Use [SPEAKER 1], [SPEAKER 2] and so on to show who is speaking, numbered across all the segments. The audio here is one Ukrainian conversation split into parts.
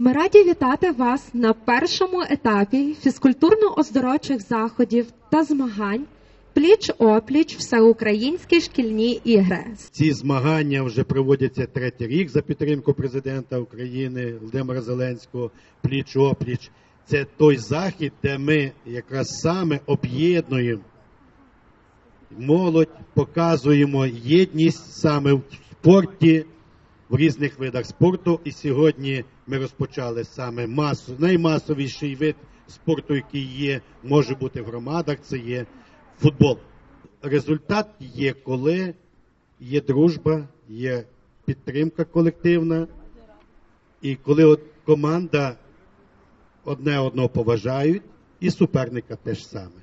[SPEAKER 1] Ми раді вітати вас на першому етапі фізкультурно-оздоровчих заходів та змагань пліч-опліч всеукраїнські шкільні ігри.
[SPEAKER 2] Ці змагання вже проводяться третій рік за підтримку президента України Володимира Зеленського. Пліч опліч. Це той захід, де ми якраз саме об'єднуємо молодь, показуємо єдність саме в спорті, в різних видах спорту. І сьогодні ми розпочали саме масу, наймасовіший вид спорту, який є, може бути в громадах, це є футбол. Результат є, коли є дружба, є підтримка колективна, і коли от команда одне одного поважають, і суперника теж саме.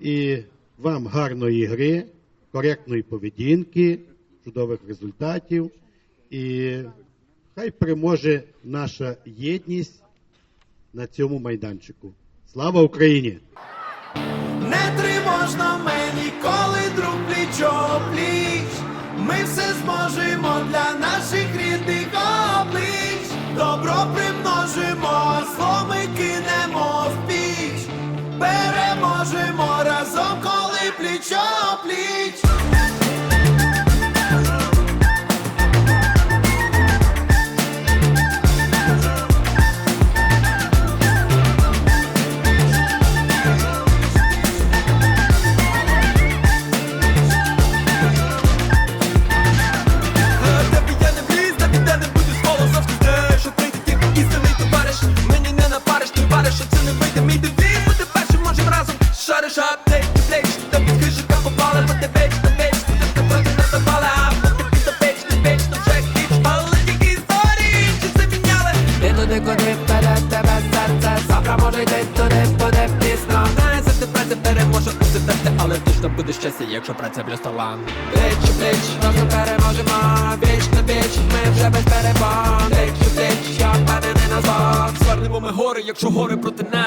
[SPEAKER 2] І вам гарної гри, коректної поведінки, чудових результатів. І хай переможе наша єдність на цьому майданчику. Слава Україні!
[SPEAKER 3] Не тривожно мені, коли друг пліч пліч. Ми все зможемо для наших рідних облич. Добро примножимо, зло ми кинемо в піч. Переможемо разом, коли пліч пліч.
[SPEAKER 4] Куди вперед тебе серце? Завтра може йти туди, буде пізно.
[SPEAKER 3] Знає, за ти праця переможе у тебе,
[SPEAKER 4] Але точно буде щастя, якщо праця плюс талант Пліч, пліч, разом переможемо. Віч на віч, ми вже без перебон Пліч, пліч, я впевнений на зло
[SPEAKER 3] Звернемо ми гори, якщо гори проти нас.